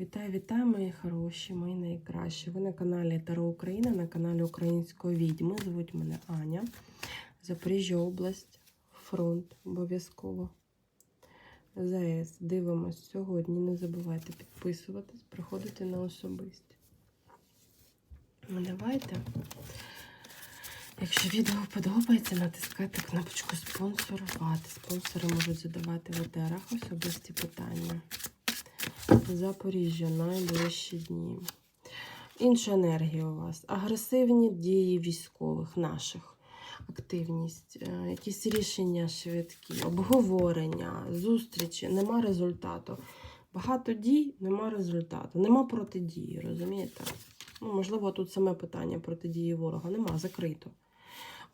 Вітаю, вітаю, мої хороші, мої найкращі. Ви на каналі Таро Україна, на каналі Української відьми. Звуть мене Аня. Запоріжжя область, фронт обов'язково. ЗАЕС. Дивимось сьогодні. Не забувайте підписуватись, приходити на особисті. Ну, Давайте. Якщо відео подобається, натискайте кнопочку спонсорувати. Спонсори можуть задавати в етерах особисті питання. Запоріжжя найближчі дні. Інша енергія у вас. Агресивні дії військових наших. Активність, е, якісь рішення швидкі, обговорення, зустрічі, нема результату. Багато дій, нема результату. Нема протидії, розумієте? Ну, можливо, тут саме питання протидії ворога. Нема, закрито.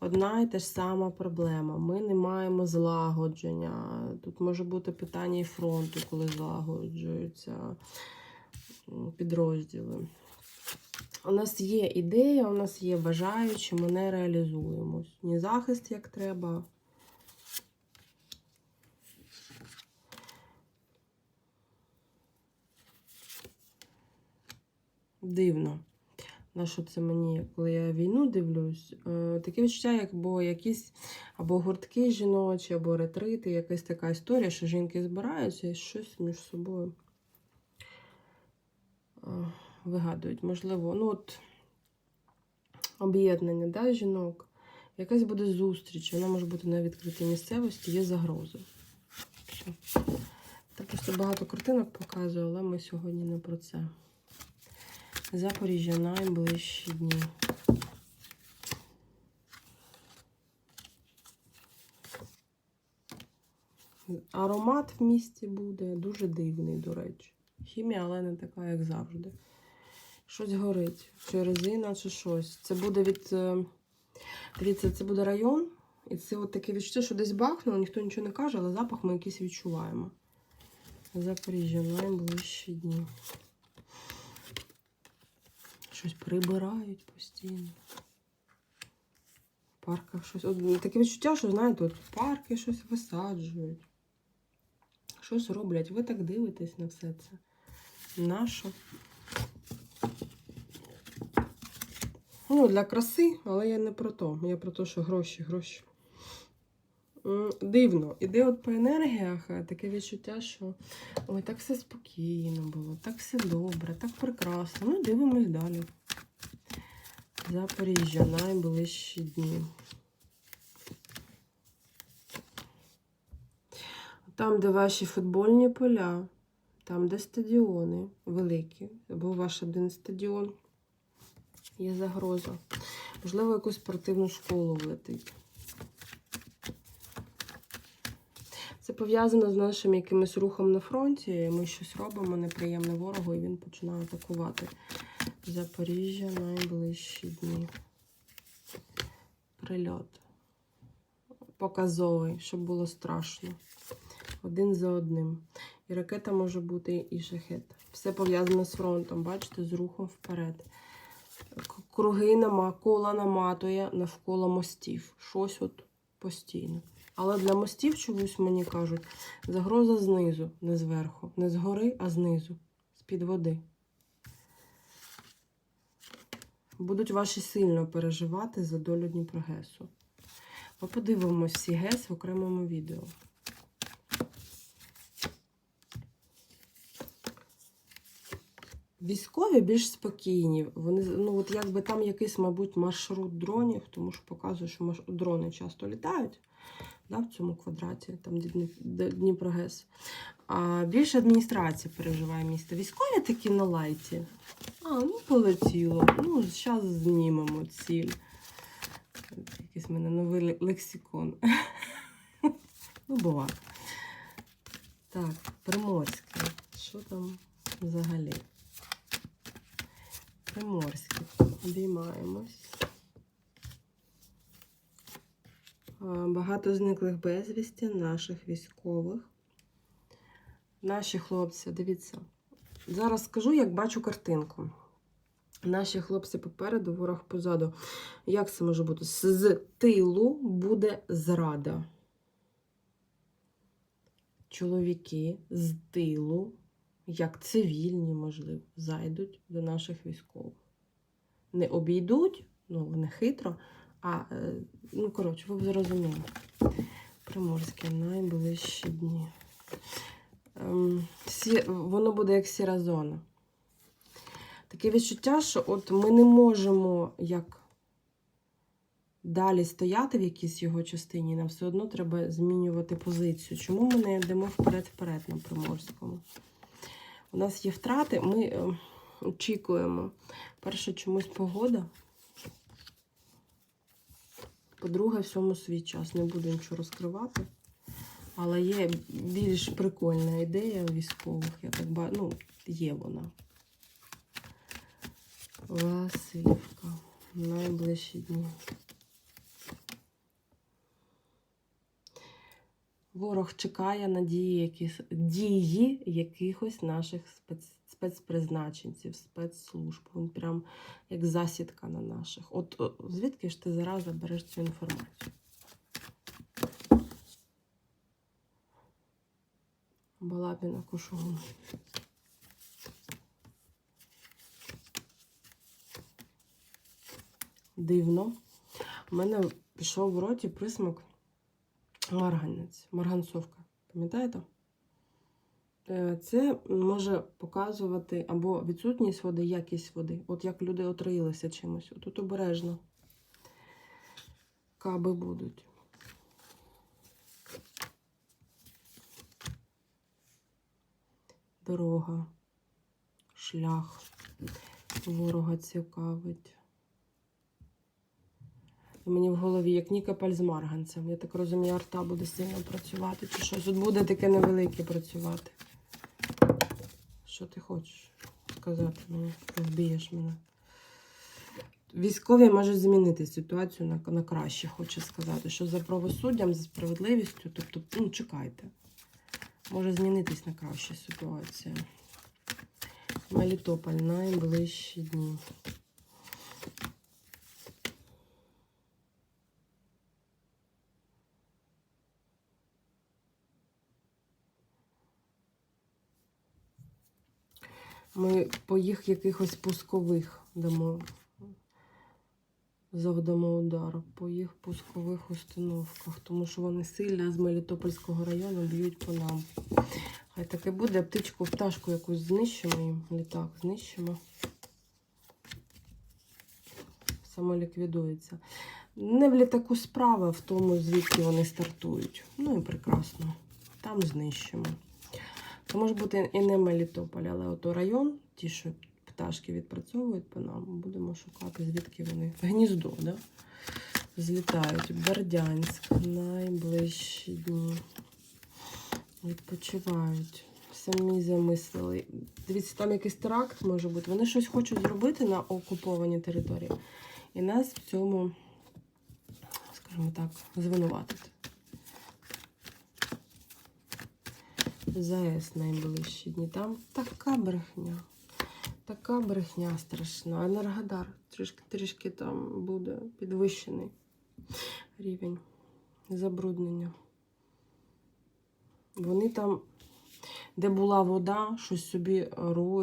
Одна і та ж сама проблема. Ми не маємо злагодження. Тут може бути питання і фронту, коли злагоджуються підрозділи. У нас є ідея, у нас є бажаючі, ми не реалізуємось. Ні захист як треба. Дивно. На що це мені, коли я війну дивлюсь, е, таке відчуття, якби якісь або гуртки жіночі, або ретрити, якась така історія, що жінки збираються і щось між собою е, вигадують. Можливо, ну от об'єднання да, жінок, якась буде зустріч, вона може бути на відкритій місцевості, є загрози. Все. Та багато картинок показую, але ми сьогодні не про це. Запоріжжя найближчі дні. Аромат в місті буде дуже дивний, до речі. Хімія, але не така, як завжди. Щось горить. Чи резина, чи щось. Це буде від. е, Дивіться, це буде район. І це от таке відчуття, що десь бахнуло, ніхто нічого не каже, але запах ми якийсь відчуваємо. Запоріжжя найближчі дні. Щось прибирають постійно. В парках щось. От таке відчуття, що, знаєте, от парки щось висаджують. Щось роблять. Ви так дивитесь на все це. Нащо? Ну, для краси, але я не про то. Я про те, що гроші, гроші. Дивно. Іде от по енергіях е, таке відчуття, що ой, так все спокійно було, так все добре, так прекрасно. Ну, дивимось далі. Запоріжжя найближчі дні. Там, де ваші футбольні поля, там, де стадіони великі, або ваш один стадіон, є загроза. Можливо, якусь спортивну школу влетить. Це пов'язано з нашим якимось рухом на фронті. Ми щось робимо неприємне ворогу, і він починає атакувати. Запоріжжя найближчі дні. Прильот. Показовий, щоб було страшно. Один за одним. І ракета може бути, і шахет. Все пов'язане з фронтом, бачите, з рухом вперед. Круги нама, кола наматує навколо мостів. Щось от постійно. Але для мостів чомусь мені кажуть, загроза знизу, не зверху. Не згори, а знизу. З-під води. Будуть ваші сильно переживати за долю Дніпрогесу. Ми подивимось всі ГЕС в окремому відео. Військові більш спокійні. Вони, ну, от якби там якийсь, мабуть, маршрут дронів, тому що показує, що маш- дрони часто літають да, в цьому квадраті, там де Дні- Дніпрогес. А більше адміністрація переживає місто. Військові такі на лайті. А, ну полетіло. Ну, зараз знімемо ціль. Якийсь в мене новий лексикон. Ну, буває. Так, Приморське. Що там взагалі? Приморське. Обіймаємось. Багато зниклих безвісті наших військових. Наші хлопці, дивіться. Зараз скажу, як бачу картинку. Наші хлопці попереду, ворог позаду. Як це може бути? З тилу буде зрада. Чоловіки з тилу як цивільні, можливо, зайдуть до наших військових. Не обійдуть, ну, вони хитро, а, е, ну, коротше, ви зрозуміли. Приморське найближчі дні. Ем, сі, воно буде як сіра зона. Таке відчуття, що от ми не можемо як далі стояти в якійсь його частині, нам все одно треба змінювати позицію. Чому ми не йдемо вперед-вперед на Приморському? У нас є втрати, ми е, очікуємо. Перше, чомусь погода. По-друге, всьому свій час. Не буду нічого розкривати. Але є більш прикольна ідея у військових. Я так ба... ну, є вона. Васильівка. Найближчі дні. Ворог чекає на дії, якісь, дії якихось наших спец, спецпризначенців, спецслужб. Він прям як засідка на наших. От о, звідки ж ти зараз забереш цю інформацію? Балабіна Кошугун. Дивно. У мене пішов в роті присмак марганець, марганцовка. Пам'ятаєте? Е, Це може показувати або відсутність води, якість води. От як люди отруїлися чимось. Тут обережно. Каби будуть. Дорога, шлях. Ворога цікавить. Мені в голові як нікапель з марганцем. Я так розумію, арта буде сильно працювати чи щось. Тут буде таке невелике працювати. Що ти хочеш сказати? Ну, вб'єш мене. Військові можуть змінити ситуацію на, на краще, хочу сказати. Що за правосуддям, за справедливістю, тобто, ну, чекайте. Може змінитись на краще ситуація. Мелітополь найближчі дні. Ми по їх якихось пускових дамо, завдамо удар, по їх пускових установках, тому що вони сильно з Мелітопольського району б'ють по нам. Хай таке буде, птичку, пташку якусь знищимо їм, літак знищимо. Самоліквідується. Не в літаку справа, в тому, звідки вони стартують. Ну і прекрасно. Там знищимо. Це може бути і не Мелітополь, але ото район, ті, що пташки відпрацьовують по нам, будемо шукати, звідки вони. Гніздо, да? Злітають. Бердянськ, найближчі дні. Відпочивають. Самі замислили. Дивіться, там якийсь теракт може бути. Вони щось хочуть зробити на окупованій території. І нас в цьому, скажімо так, звинуватити. ЗАЕС найближчі дні. Там така брехня. Така брехня страшна. Енергодар трішки, трішки там буде підвищений рівень забруднення. Вони там, де була вода, щось собі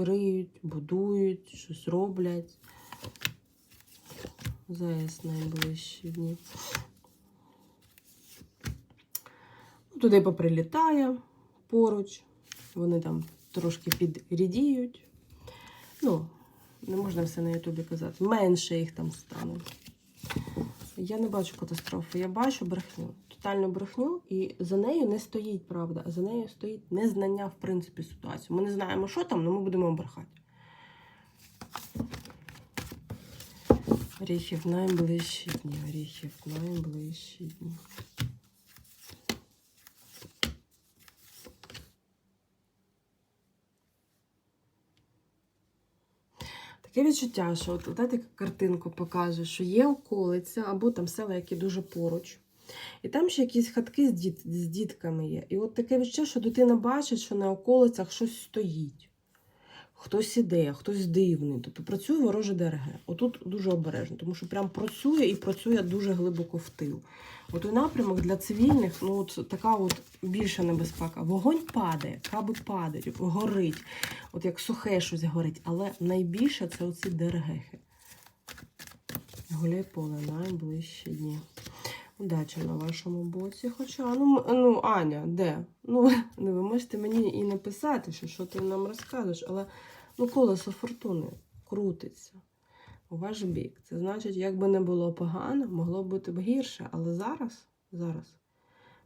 риють, будують, щось роблять. ЗАЕС найближчі дні. Ну, Туди поприлітає поруч. Вони там трошки підрідіють. Ну, не можна все на Ютубі казати. Менше їх там стане. Я не бачу катастрофи, я бачу брехню. Тотальну брехню, і за нею не стоїть правда, а за нею стоїть незнання, в принципі, ситуації. Ми не знаємо, що там, але ми будемо брехати. Оріхів найближчі дні. Оріхів найближчі дні. Таке відчуття, що от дайте картинку покаже, що є околиця або там села, які дуже поруч. І там ще якісь хатки з, діт, з дітками є. І от таке відчуття, що дитина бачить, що на околицях щось стоїть. Хтось іде, хтось дивний. Тобто працює вороже ДРГ. Отут дуже обережно, тому що прям працює і працює дуже глибоко в тил. От той напрямок для цивільних, ну от така от більша небезпека. Вогонь падає, каби падають, горить, от як сухе щось горить, але найбільше це оці ДРГхи. Гуляй поле найближчі дні. Удачі на вашому боці. Хоча, ну, ну Аня, де? Ну, ви можете мені і написати, що, що ти нам розказуєш, але ну, колесо фортуни крутиться у ваш бік. Це значить, як би не було погано, могло бути б гірше, але зараз, зараз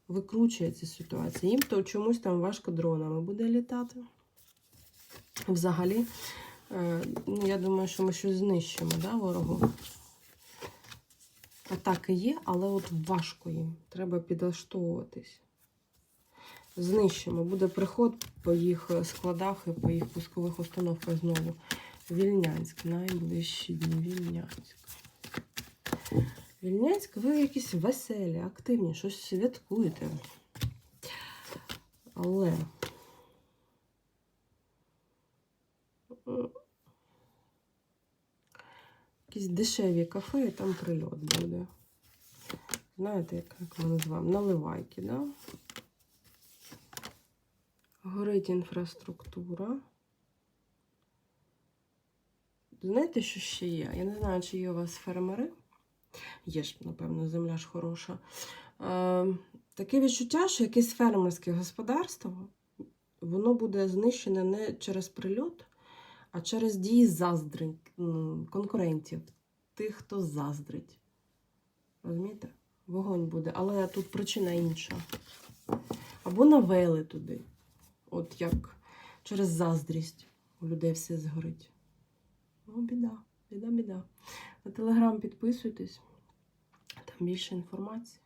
викручується ситуація. Їм то чомусь там важко дронами буде літати. Взагалі, е, ну, я думаю, що ми щось знищимо, да, ворогу. Атаки є, але от важко їм. Треба підлаштовуватись. Знищимо. Буде приход по їх е, складах і по їх пускових установках знову. Вільнянськ, найближчі дні. Вільнянськ. Вільнянськ, ви якісь веселі, активні, щось святкуєте. Але. Якісь дешеві кафе, і там прильот буде. Знаєте, як, ми називаємо? Наливайки, да? Горить інфраструктура. Знаєте, що ще є? Я не знаю, чи є у вас фермери. Є ж, напевно, земля ж хороша. Е, таке відчуття, що якесь фермерське господарство, воно буде знищене не через прильот, а через дії заздрень, конкурентів, тих, хто заздрить. Розумієте? Вогонь буде, але тут причина інша. Або навели туди. От як через заздрість у людей все згорить. Ну, біда, біда, біда. На телеграм підписуйтесь, там більше інформації.